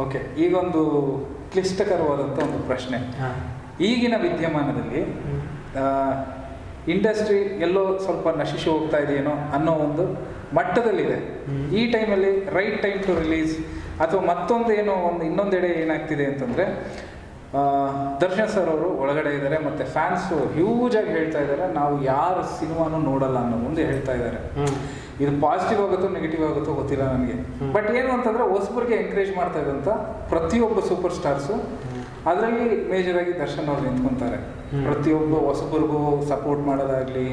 Okay ಈಗೊಂದು ಕ್ಲಿಷ್ಟಕರವಾದಂಥ ಒಂದು ಪ್ರಶ್ನೆ. ಈಗಿನ ವಿದ್ಯಮಾನದಲ್ಲಿ ಇಂಡಸ್ಟ್ರಿ ಎಲ್ಲೋ ಸ್ವಲ್ಪ ನಶಿಸಿ ಹೋಗ್ತಾ ಇದೆಯೇನೋ ಅನ್ನೋ ಒಂದು ಮಟ್ಟದಲ್ಲಿದೆ. ಈ ಟೈಮಲ್ಲಿ ರೈಟ್ ಟೈಮ್ ಟು ರಿಲೀಸ್ ಅಥವಾ ಮತ್ತೊಂದು ಏನೋ ಒಂದು ಇನ್ನೊಂದೆಡೆ ಏನಾಗ್ತಿದೆ ಅಂತಂದರೆ ದರ್ಶನ್ ಸರ್ ಅವರು ಒಳಗಡೆ ಇದ್ದಾರೆ ಮತ್ತು ಫ್ಯಾನ್ಸು ಆಗಿ ಹೇಳ್ತಾ ಇದ್ದಾರೆ ನಾವು ಯಾರು ಸಿನಿಮಾನು ನೋಡಲ್ಲ ಅನ್ನೋ ಒಂದು ಹೇಳ್ತಾ ಇದ್ದಾರೆ. ಇದು ಪಾಸಿಟಿವ್ ಆಗುತ್ತೋ ನೆಗೆಟಿವ್ ಆಗುತ್ತೋ ಗೊತ್ತಿಲ್ಲ ನನಗೆ. ಬಟ್ ಏನು ಅಂತಂದ್ರೆ ಹೊಸಬರಿಗೆ ಎನ್ಕರೇಜ್ ಮಾಡ್ತಾ ಇದ್ದಂತ ಪ್ರತಿಯೊಬ್ಬ ಸೂಪರ್ ಸ್ಟಾರ್ಸು ಅದರಲ್ಲಿ ಮೇಜರ್ ಆಗಿ ದರ್ಶನ್ ಅವ್ರು ನಿಂತ್ಕೊಂತಾರೆ. ಪ್ರತಿಯೊಬ್ಬ ಹೊಸಬರಿಗೂ ಸಪೋರ್ಟ್ ಮಾಡೋದಾಗ್ಲಿ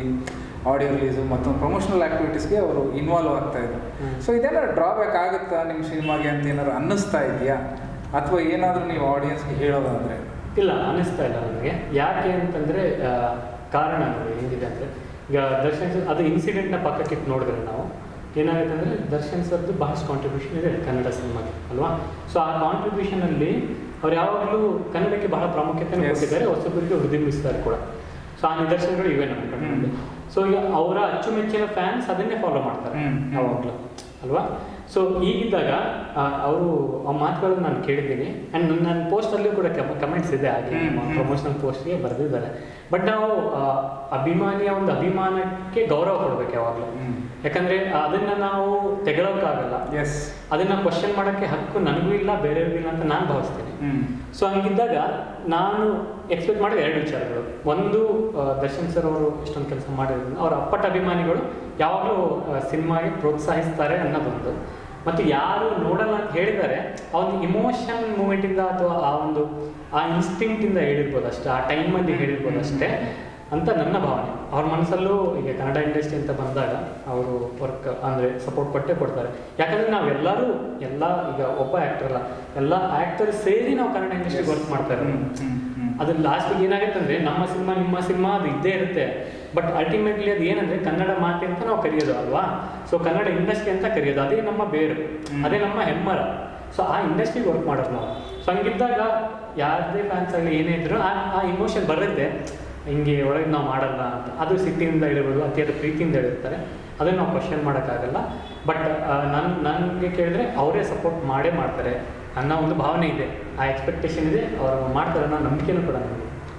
ಆಡಿಯೋ ರಿಲೀಸು ಮತ್ತೊಂದು ಪ್ರಮೋಷನಲ್ ಆಕ್ಟಿವಿಟೀಸ್ಗೆ ಅವರು ಇನ್ವಾಲ್ವ್ ಆಗ್ತಾ ಇದ್ದಾರೆ. ಸೊ ಇದೆಲ್ಲ ಡ್ರಾಬ್ಯಾಕ್ ಆಗುತ್ತಾ ನಿಮ್ಮ ಸಿನಿಮಾಗೆ ಅಂತ ಏನಾದ್ರು ಅನ್ನಿಸ್ತಾ ಇದೆಯಾ? ಅಥವಾ ಏನಾದರೂ ನೀವು ಆಡಿಯನ್ಸ್ಗೆ ಹೇಳೋದಾದರೆ? ಇಲ್ಲ ಅನ್ನಿಸ್ತಾ ಇಲ್ಲ ನನಗೆ. ಯಾಕೆ ಅಂತಂದರೆ ಕಾರಣ ನೋಡಿ ಹೆಂಗಿದೆ ಅಂದರೆ ಈಗ ದರ್ಶನ್ ಸರ್ ಅದು ಇನ್ಸಿಡೆಂಟ್ನ ಪಕ್ಕಕ್ಕೆ ಇಟ್ಟು ನೋಡಿದ್ರೆ ನಾವು ಏನಾಗುತ್ತೆ ಅಂದರೆ ದರ್ಶನ್ ಸರ್ದು ಬಹಳಷ್ಟು ಕಾಂಟ್ರಿಬ್ಯೂಷನ್ ಇದೆ ಕನ್ನಡ ಸಿನಿಮಾಗೆ ಅಲ್ವಾ? ಸೊ ಆ ಕಾಂಟ್ರಿಬ್ಯೂಷನಲ್ಲಿ ಅವ್ರು ಯಾವಾಗಲೂ ಕನ್ನಡಕ್ಕೆ ಬಹಳ ಪ್ರಾಮುಖ್ಯತೆಯನ್ನು. ಕೊಟ್ಟಿದ್ದಾರೆ ಹೊಸಬರಿಗೆ ಹುರಿದುಂಬಿಸ್ತಾರೆ ಕೂಡ. ಸೊ ಆ ನಿದರ್ಶನಗಳು ಇವೆ ನಮ್ಮ ಕಣ್ಣಲ್ಲಿ ಸೊ ಈಗ ಅವರ ಅಚ್ಚುಮೆಚ್ಚಿನ ಫ್ಯಾನ್ಸ್ ಅದನ್ನೇ ಫಾಲೋ ಮಾಡ್ತಾರೆ ಯಾವಾಗಲೂ. ಅಲ್ವಾ? ಸೊ ಈಗಿದ್ದಾಗ ಅವರು ಆ ಮಾತುಗಳನ್ನು ನಾನು ಕೇಳಿದ್ದೀನಿ. ಆ್ಯಂಡ್ ನನ್ನ ಪೋಸ್ಟಲ್ಲೂ ಕೂಡ ಕಮೆಂಟ್ಸ್ ಇದೆ ಹಾಗೆ. ಪ್ರಮೋಷನಲ್ ಪೋಸ್ಟ್ಗೆ ಬರೆದಿದ್ದಾರೆ. ಬಟ್ ನಾವು ಅಭಿಮಾನಿಯ ಒಂದು ಅಭಿಮಾನಕ್ಕೆ ಗೌರವ ಕೊಡಬೇಕು ಯಾವಾಗಲೂ. ಯಾಕಂದ್ರೆ ಅದನ್ನ ನಾವು ತೆಗಳೋಕ್ಕಾಗಲ್ಲ ಎಸ್ ಅದನ್ನ ಕ್ವಶನ್ ಮಾಡೋಕ್ಕೆ ಹಕ್ಕು ನನಗೂ ಇಲ್ಲ ಬೇರೆಯವ್ರಿಗೂ ಇಲ್ಲ ಅಂತ ನಾನು ಭಾವಿಸ್ತೀನಿ. ಸೊ ಹಂಗಿದ್ದಾಗ ನಾನು ಎಕ್ಸ್ಪೆಕ್ಟ್ ಮಾಡಿದ ಎರಡು ವಿಚಾರಗಳು. ಒಂದು ದರ್ಶನ್ ಸರ್ ಅವರು ಇಷ್ಟೊಂದು ಕೆಲಸ ಮಾಡಿರೋದ್ರಿಂದ ಅವರ ಅಪ್ಪಟ ಅಭಿಮಾನಿಗಳು ಯಾವಾಗಲೂ ಸಿನಿಮಾಗೆ ಪ್ರೋತ್ಸಾಹಿಸ್ತಾರೆ ಅನ್ನೋದೊಂದು. ಮತ್ತು ಯಾರು ನೋಡಲ್ಲ ಅಂತ ಹೇಳಿದ್ದಾರೆ ಆ ಒಂದು ಇಮೋಷನ್ ಮೂಮೆಂಟಿಂದ ಅಥವಾ ಆ ಒಂದು ಆ ಇನ್ಸ್ಟಿಂಕ್ಟಿಂದ ಹೇಳಿರ್ಬೋದು ಅಷ್ಟೇ ಆ ಟೈಮಲ್ಲಿ ಹೇಳಿರ್ಬೋದು ಅಷ್ಟೇ ಅಂತ ನನ್ನ ಭಾವನೆ. ಅವ್ರ ಮನಸ್ಸಲ್ಲೂ ಈಗ ಕನ್ನಡ ಇಂಡಸ್ಟ್ರಿ ಅಂತ ಬಂದಾಗ ಅವರು ವರ್ಕ್ ಅಂದರೆ ಸಪೋರ್ಟ್ ಕೊಟ್ಟೇ ಕೊಡ್ತಾರೆ. ಯಾಕಂದರೆ ನಾವೆಲ್ಲರೂ ಎಲ್ಲ ಈಗ ಒಬ್ಬ ಆ್ಯಕ್ಟರ್ ಅಲ್ಲ ಎಲ್ಲ ಆ್ಯಕ್ಟರ್ ಸೇರಿ ನಾವು ಕನ್ನಡ ಇಂಡಸ್ಟ್ರಿ ವರ್ಕ್ ಮಾಡ್ತಾ ಇರೋದು ಅದು ಲಾಸ್ಟಿಗೆ ಏನಾಗುತ್ತೆ ಅಂದರೆ ನಮ್ಮ ಸಿನಿಮಾ ನಿಮ್ಮ ಸಿನಿಮಾ ಅದು ಇದ್ದೇ ಇರುತ್ತೆ. ಬಟ್ ಅಲ್ಟಿಮೇಟ್ಲಿ ಅದು ಏನಂದರೆ ಕನ್ನಡ ಮಾತೆ ಅಂತ ನಾವು ಕರೆಯೋದು ಅಲ್ವಾ? ಸೊ ಕನ್ನಡ ಇಂಡಸ್ಟ್ರಿ ಅಂತ ಕರೆಯೋದು. ಅದೇ ನಮ್ಮ ಬೇರು. ಅದೇ ನಮ್ಮ ಹೆಮ್ಮರ. ಸೊ ಆ ಇಂಡಸ್ಟ್ರಿಗೆ ವರ್ಕ್ ಮಾಡೋದು ನಾವು. ಸೊ ಹಂಗಿದ್ದಾಗ ಯಾರದೇ ಫ್ಯಾನ್ಸ್ ಆಗಲಿ ಏನೇ ಇದ್ರು ಆ ಆ ಇಮೋಷನ್ ಬರುತ್ತೆ. ಹಿಂಗೆ ಒಳಗೆ ನಾವು ಮಾಡಲ್ಲ ಅಂತ. ಅದು ಸಿಟ್ಟಿಯಿಂದ ಇರ್ಬೋದು ಅತಿಯಾದ ಪ್ರೀತಿಯಿಂದ ಹೇಳಿರ್ತಾರೆ ಅದನ್ನು ನಾವು ಕ್ವಶನ್ ಮಾಡೋಕ್ಕಾಗಲ್ಲ. ಬಟ್ ನನ್ನ ನನಗೆ ಕೇಳಿದ್ರೆ ಅವರೇ ಸಪೋರ್ಟ್ ಮಾಡೇ ಮಾಡ್ತಾರೆ. ಅನ್ನೋ ಒಂದು ಭಾವನೆ ಇದೆ. ಆ ಎಕ್ಸ್ಪೆಕ್ಟೇಷನ್ ಇದೆ ಅವರು ಮಾಡ್ತಾರೆ ಅನ್ನೋ ನಂಬಿಕೆನೂ ಕೂಡ ನನಗೆ